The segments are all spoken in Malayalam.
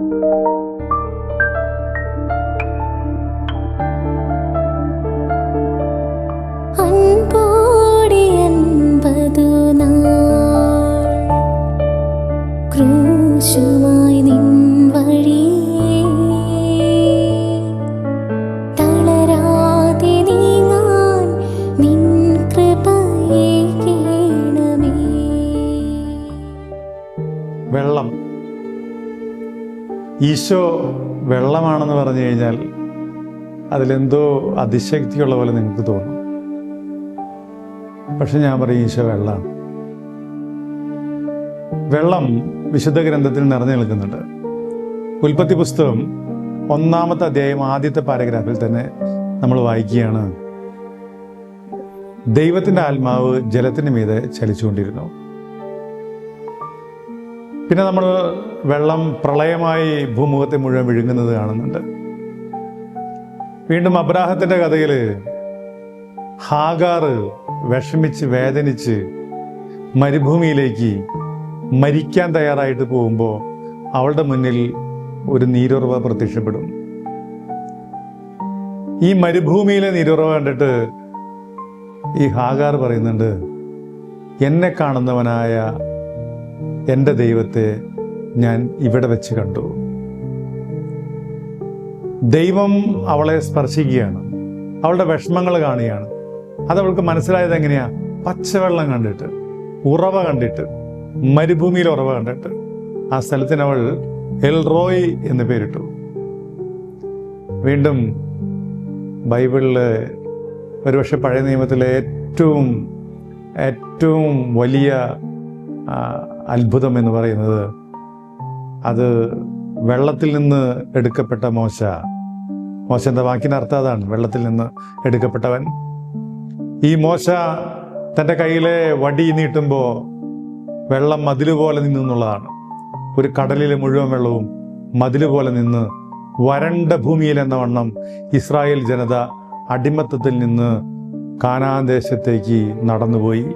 ക്രൂശുമായി നിൻ വഴിയേ തളരാതെ നീങ്ങാൻ നിൻ കൃപയെ കേണമേ. വെള്ളം. ഈശോ വെള്ളമാണെന്ന് പറഞ്ഞു കഴിഞ്ഞാൽ അതിലെന്തോ അതിശക്തിയുള്ള പോലെ നിങ്ങൾക്ക് തോന്നും. പക്ഷെ ഞാൻ പറയും ഈശോ വെള്ളമാണ്. വെള്ളം വിശുദ്ധ ഗ്രന്ഥത്തിൽ നിറഞ്ഞു നിൽക്കുന്നുണ്ട്. ഉൽപ്പത്തി പുസ്തകം ഒന്നാമത്തെ അധ്യായം ആദ്യത്തെ പാരഗ്രാഫിൽ തന്നെ നമ്മൾ വായിക്കുകയാണ്. ദൈവത്തിന്റെ ആത്മാവ് ജലത്തിന് മീതെ ചലിച്ചുകൊണ്ടിരുന്നു. പിന്നെ നമ്മൾ വെള്ളം പ്രളയമായി ഭൂമുഖത്തെ മുഴുവൻ വിഴുങ്ങുന്നത് കാണുന്നുണ്ട്. വീണ്ടും അബ്രാഹത്തിന്റെ കഥയിൽ ഹാഗാറ് വിഷമിച്ച് വേദനിച്ച് മരുഭൂമിയിലേക്ക് മരിക്കാൻ തയ്യാറായിട്ട് പോകുമ്പോൾ അവളുടെ മുന്നിൽ ഒരു നീരുറവ പ്രത്യക്ഷപ്പെടും. ഈ മരുഭൂമിയിലെ നീരുറവ കണ്ടിട്ട് ഈ ഹാഗാർ പറയുന്നുണ്ട് എന്നെ കാണുന്നവനായ എന്റെ ദൈവത്തെ ഞാൻ ഇവിടെ വെച്ച് കണ്ടു. ദൈവം അവളെ സ്പർശിക്കുകയാണ്. അവളുടെ വിഷമങ്ങൾ കാണുകയാണ്. അത് അവൾക്ക് മനസ്സിലായത് എങ്ങനെയാ? പച്ചവെള്ളം കണ്ടിട്ട് ഉറവ കണ്ടിട്ട് മരുഭൂമിയിൽ ഉറവ കണ്ടിട്ട്. ആ സ്ഥലത്തിന് അവൾ എൽറോയ് എന്ന് പേരിട്ടു. വീണ്ടും ബൈബിളിൽ ഒരുപക്ഷെ പഴയ നിയമത്തിലെ ഏറ്റവും ഏറ്റവും വലിയ അത്ഭുതം എന്ന് പറയുന്നത് അത് വെള്ളത്തിൽ നിന്ന് എടുക്കപ്പെട്ട മോശ. മോശ എന്ന വാക്കിനർത്ഥം അതാണ് വെള്ളത്തിൽ നിന്ന് എടുക്കപ്പെട്ടവൻ. ഈ മോശ തന്റെ കയ്യിലെ വടി നീട്ടുമ്പോൾ വെള്ളം മതിൽ പോലെ നിന്നു എന്നുള്ളതാണ് ഒരു കടലിലെ മുഴുവൻ വെള്ളവും മതിൽ പോലെ നിന്ന് വരണ്ട ഭൂമിയിൽ എന്ന വണ്ണം ഇസ്രായേൽ ജനത അടിമത്തത്തിൽ നിന്ന് കാനാൻ ദേശത്തേക്ക് നടന്നുപോയി.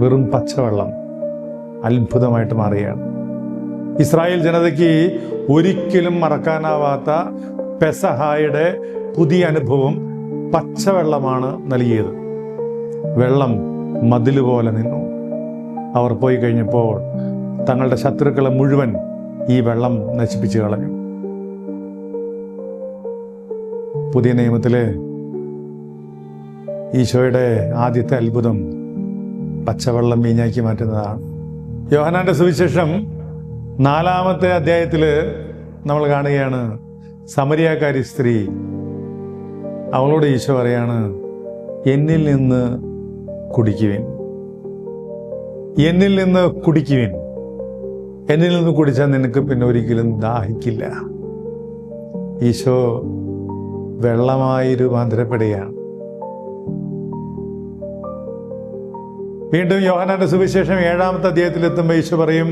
വെറും പച്ചവെള്ളം. അത്ഭുതമായിട്ട് മാറുകയാണ്. ഇസ്രായേൽ ജനതയ്ക്ക് ഒരിക്കലും മറക്കാനാവാത്ത പെസഹായുടെ പുതിയ അനുഭവം പച്ചവെള്ളമാണ് നൽകിയത്. വെള്ളം മതിൽ പോലെ നിന്നു. അവർ പോയി കഴിഞ്ഞപ്പോൾ തങ്ങളുടെ ശത്രുക്കളെ മുഴുവൻ ഈ വെള്ളം നശിപ്പിച്ചു കളഞ്ഞു. പുതിയ നിയമത്തിലെ ഈശോയുടെ ആദ്യത്തെ അത്ഭുതം പച്ചവെള്ളം വീഞ്ഞാക്കി മാറ്റുന്നതാണ്. യോഹനാന്റെ സുവിശേഷം നാലാമത്തെ അധ്യായത്തിൽ നമ്മൾ കാണുകയാണ് സമരിയാക്കാരി സ്ത്രീ അവളോട് ഈശോ പറയാണ് എന്നിൽ നിന്ന് കുടിക്കുവിൻ. എന്നിൽ നിന്ന് കുടിക്കുവിൻ. എന്നിൽ നിന്ന് കുടിച്ചാൽ നിനക്ക് പിന്നെ ഒരിക്കലും ദാഹിക്കില്ല. ഈശോ വെള്ളമായി രൂപാന്തരപ്പെടുകയാണ്. വീണ്ടും യോഹനാന്റെ സുവിശേഷം ഏഴാമത്തെ അധ്യായത്തിൽ എത്തുമ്പോൾ ഈശോ പറയും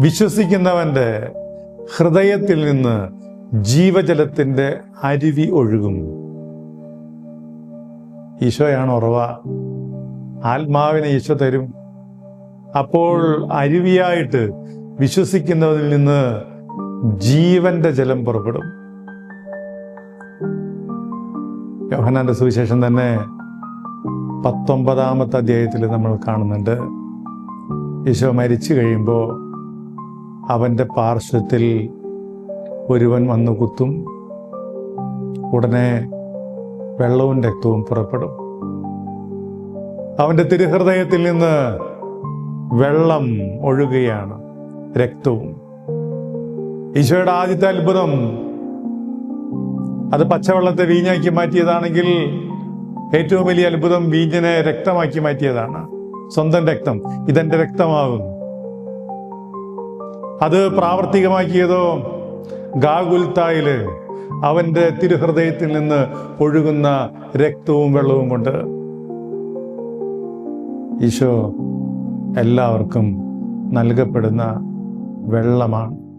വിശ്വസിക്കുന്നവന്റെ ഹൃദയത്തിൽ നിന്ന് ജീവജലത്തിന്റെ അരുവി ഒഴുകും. ഈശോയാണ് ഉറവ. ആത്മാവിനെ ഈശോ തരും. അപ്പോൾ അരുവിയായിട്ട് വിശ്വസിക്കുന്നതിൽ നിന്ന് ജീവന്റെ ജലം പുറപ്പെടും. യോഹനാന്റെ സുവിശേഷം തന്നെ പത്തൊമ്പതാമത്തെ അധ്യായത്തിൽ നമ്മൾ കാണുന്നുണ്ട്. ഈശോ മരിച്ചു കഴിയുമ്പോൾ അവന്റെ പാർശ്വത്തിൽ ഒരുവൻ വന്നു കുത്തും. ഉടനെ വെള്ളവും രക്തവും പുറപ്പെടും. അവന്റെ തിരുഹൃദയത്തിൽ നിന്ന് വെള്ളം ഒഴുകുകയാണ് രക്തവും. ഈശോയുടെ ആദ്യത്തെ അത്ഭുതം അത് പച്ചവെള്ളത്തെ വീഞ്ഞാക്കി മാറ്റിയതാണെങ്കിൽ ഏറ്റവും വലിയ അത്ഭുതം വീഞ്ഞിനെ രക്തമാക്കി മാറ്റിയതാണ്. സ്വന്തം രക്തം. ഇതെന്റെ രക്തമാകും. അത് പ്രാവർത്തികമാക്കിയതോ? ഗാഗുൽത്തായിൽ അവന്റെ തിരുഹൃദയത്തിൽ നിന്ന് ഒഴുകുന്ന രക്തവും വെള്ളവും കൊണ്ട്. ഈശോ എല്ലാവർക്കും നൽകപ്പെടുന്ന വെള്ളമാണ്.